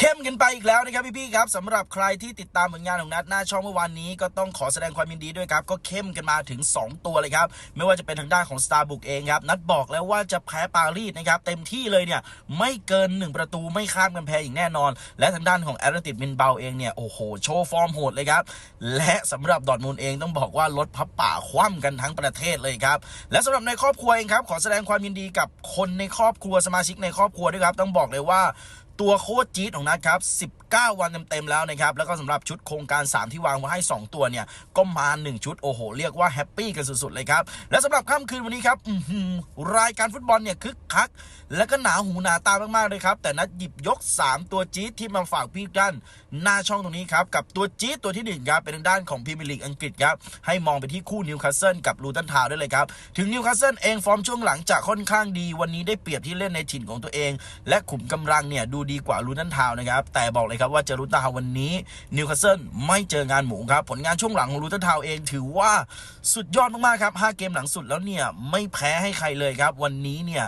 เข้มกันไปอีกแล้วนะครับพี่ๆครับสำหรับใครที่ติดตามผลงานของนัดหน้าช่องเมื่อวานนี้ก็ต้องขอแสดงความยินดีด้วยครับ ก็เข้มกันมาถึง 2 ตัวเลยครับ ไม่ว่าจะเป็นทางด้านของ s t a r b u c k เองครับ นัดบอกแล้วว่าจะแพ้ปารีสนะครับ เต็มที่เลยเนี่ย ไม่เกิน 1 ประตูไม่ข้ามกำแพงอย่างแน่นอน และทางด้านของแอตเลติกมินเบาเองเนี่ย โอ้โห โชว์ฟอร์มโหดเลยครับ และสำหรับดอทมูลเองต้องบอกว่ารถพับป่าคว่ำกันทั้งประเทศเลยครับและสำหรับในครอบครัวเองครับขอแสดงความยินดีกับคนในครอบครัวสมาชิกในครอบครัวด้วยครับต้องบอกเลยว่า ตัวโคตรจี๊ดของนัดครับ 19 วันเต็มๆแล้วนะครับ แล้วก็สำหรับชุดโครงการ 3 ที่วางไว้ให้ 2 ตัวเนี่ย ก็มา 1 ชุด โอ้โห เรียกว่าแฮปปี้กันสุดๆ เลยครับ และสำหรับค่ำคืนวันนี้ครับรายการฟุตบอลเนี่ยคึกคัก และก็หนาหูหนาตามากๆเลยครับ แต่นัดหยิบยก 3 ตัวจี๊ดที่มาฝากพี่ด้านหน้าช่องตรงนี้ครับ กับตัวจี๊ดตัวที่หนึ่งครับ เป็นทางด้านของพรีเมียร์ลีกอังกฤษครับ ให้มองไปที่คู่นิวคาสเซิลกับลูตันทาวน์ได้เลยครับ ถึงนิวคาสเซิลเองฟอร์มช่วงหลังจะค่อนข้างดี วันนี้ได้เปรียบที่เล่นในถิ่นของตัวเอง และขุมกำลังเนี่ยดูดีกว่าลูตันทาวนะครับ แต่บอกเลยครับว่าเจอลูตันทาววันนี้นิวคาสเซิลไม่เจองานหมูครับ ผลงานช่วงหลังของลูตันทาวเองถือว่าสุดยอดมากๆครับ 5 เกมหลังสุดแล้วเนี่ย ไม่แพ้ให้ใครเลยครับ วันนี้เนี่ย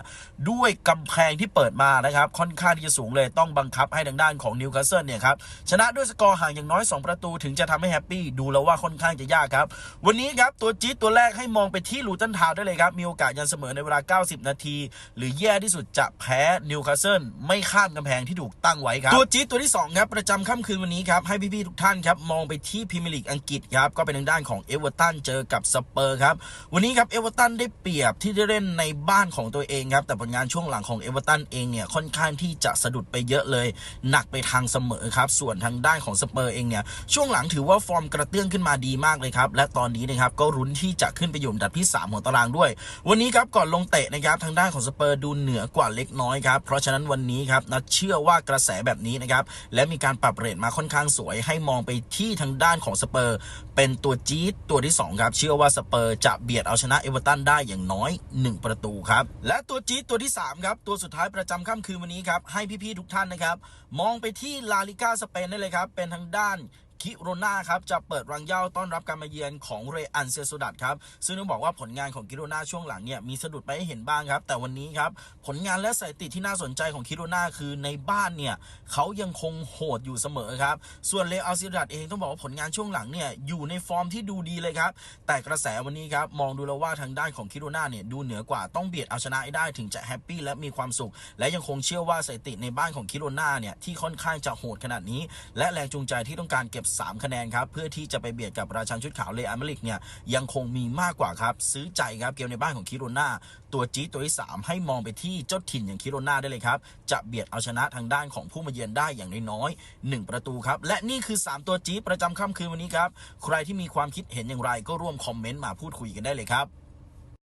ด้วยกำแพงที่เปิดมานะครับ ค่อนข้างที่จะสูงเลยต้องบังคับให้ทางด้านของนิวคาสเซิลเนี่ยครับชนะด้วยสกอร์ห่างอย่างน้อย 2 ประตูถึงจะทำให้แฮปปี้ดูแล้วว่าค่อนข้างจะยากครับ วันนี้ครับตัวจี๊ดตัวแรกให้มองไปที่ลูตันทาวได้เลยครับมีโอกาสยันเสมอในเวลา 90 นาที หรือแย่ที่สุดจะแพ้นิวคาสเซิลไม่ข้ามกำแพงที่ถูกตั้งไว้ครับ ตัวจี๊ดตัวที่สองครับ ประจำค่ำคืนวันนี้ครับ ให้พี่ๆทุกท่านครับ มองไปที่พรีเมียร์ลีกอังกฤษครับ ก็เป็นทางด้านของเอเวอร์ตันเจอกับสเปอร์ครับ วันนี้ครับเอเวอร์ตันได้เปรียบที่ได้เล่นในบ้านของตัวเองครับ แต่ผลงานช่วงหลังของเอเวอร์ตันเองเนี่ยค่อนข้างที่จะสะดุดไปเยอะเลย หนักไปทางเสมอครับ ส่วนทางด้านของสเปอร์เองเนี่ยช่วงหลังถือว่าฟอร์มกระเตื้องขึ้นมาดีมากเลยครับและตอนนี้นะครับก็รุ้นที่จะขึ้นไปอยู่อันดับที่ 3 ของตารางด้วย วันนี้ครับก่อนลงเตะนะครับทางด้านของสเปอร์ดูเหนือกว่าเล็กน้อยครับเพราะฉะนั้นวันนี้ครับนัดเชื่อว่ากระแสแบบนี้นะครับ และมีการปรับเรทมาค่อนข้างสวย ให้มองไปที่ทางด้านของสเปอร์ เป็นตัวจี๊ดตัวที่ 2 ครับ เชื่อว่าสเปอร์จะเบียดเอาชนะเอเวอร์ตันได้อย่างน้อย 1 ประตูครับ และตัวจี๊ดตัวที่ 3 ครับ ตัวสุดท้ายประจำค่ำคืนวันนี้ครับ ให้พี่ๆทุกท่านนะครับ มองไปที่ลาลิก้าสเปนได้เลยครับ เป็นทางด้าน คิโรนาครับจะเปิดรังเย่าต้อนรับการมาเยือนของเรอันเซโซดัตครับซึ่งต้องบอกว่าผลงานของคิโรนาช่วงหลังเนี่ยมีสะดุดไปให้เห็นบ้างครับ แต่วันนี้ครับผลงานและสถิติที่น่าสนใจของคิโรนาคือในบ้านเนี่ยเขายังคงโหดอยู่เสมอครับ ส่วนเรอันเซโซดัตเองต้องบอกว่าผลงานช่วงหลังเนี่ยอยู่ในฟอร์มที่ดูดีเลยครับแต่กระแสวันนี้ครับมองดูแล้วว่าทางด้านของคิโรนาเนี่ยดูเหนือกว่าต้องเบียดเอาชนะให้ได้ถึงจะแฮปปี้และมีความสุข และยังคงเชื่อว่าสถิติในบ้านของคิโรนาเนี่ยที่ค่อนข้างจะโหดขนาดนี้ และแรงจูงใจที่ต้องการเก็บ3 คะแนนครับ เพื่อที่จะไปเบียดกับราชันชุดขาวเลอามาลิกเนี่ยยังคงมีมากกว่าครับ ซื้อใจครับเกมในบ้านของคิโรนาตัวจี๊ตัวที่ 3 ให้มองไปที่เจ้าถิ่นอย่างคิโรนาได้เลยครับ จะเบียดเอาชนะทางด้านของผู้มาเยือนได้อย่างน้อยๆ1ประตูครับ และนี่คือ 3 ตัวจี๊ดประจำค่ำคืนวันนี้ครับ ใครที่มีความคิดเห็นอย่างไรก็ร่วมคอมเมนต์มาพูดคุยกันได้เลยครับ